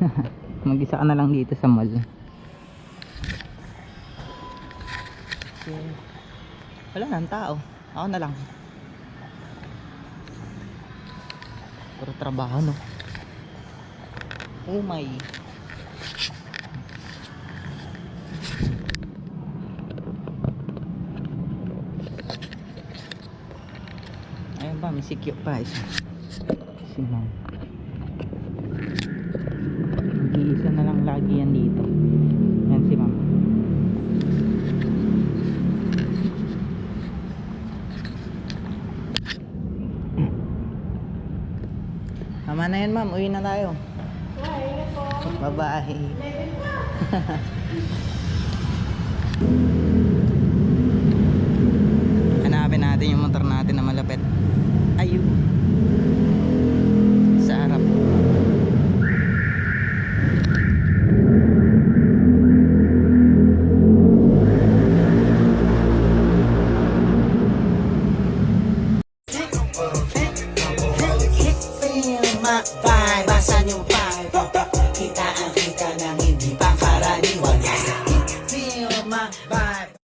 Mag-isa ka na lang dito sa mall. Kasi, wala na tao. Ako na lang. Puro trabaho, no? Oh my. Ayun ba, may sikyo pa isa. Si ma'am. Mag-iisa na lang lagi yan dito. Yan si ma'am. Tama na yan ma'am, uwi na tayo. Bye-bye. Hanapin Makbay, basan yung vibe Kita ang kita ng hindi pangkaraniwan. Feel my vibe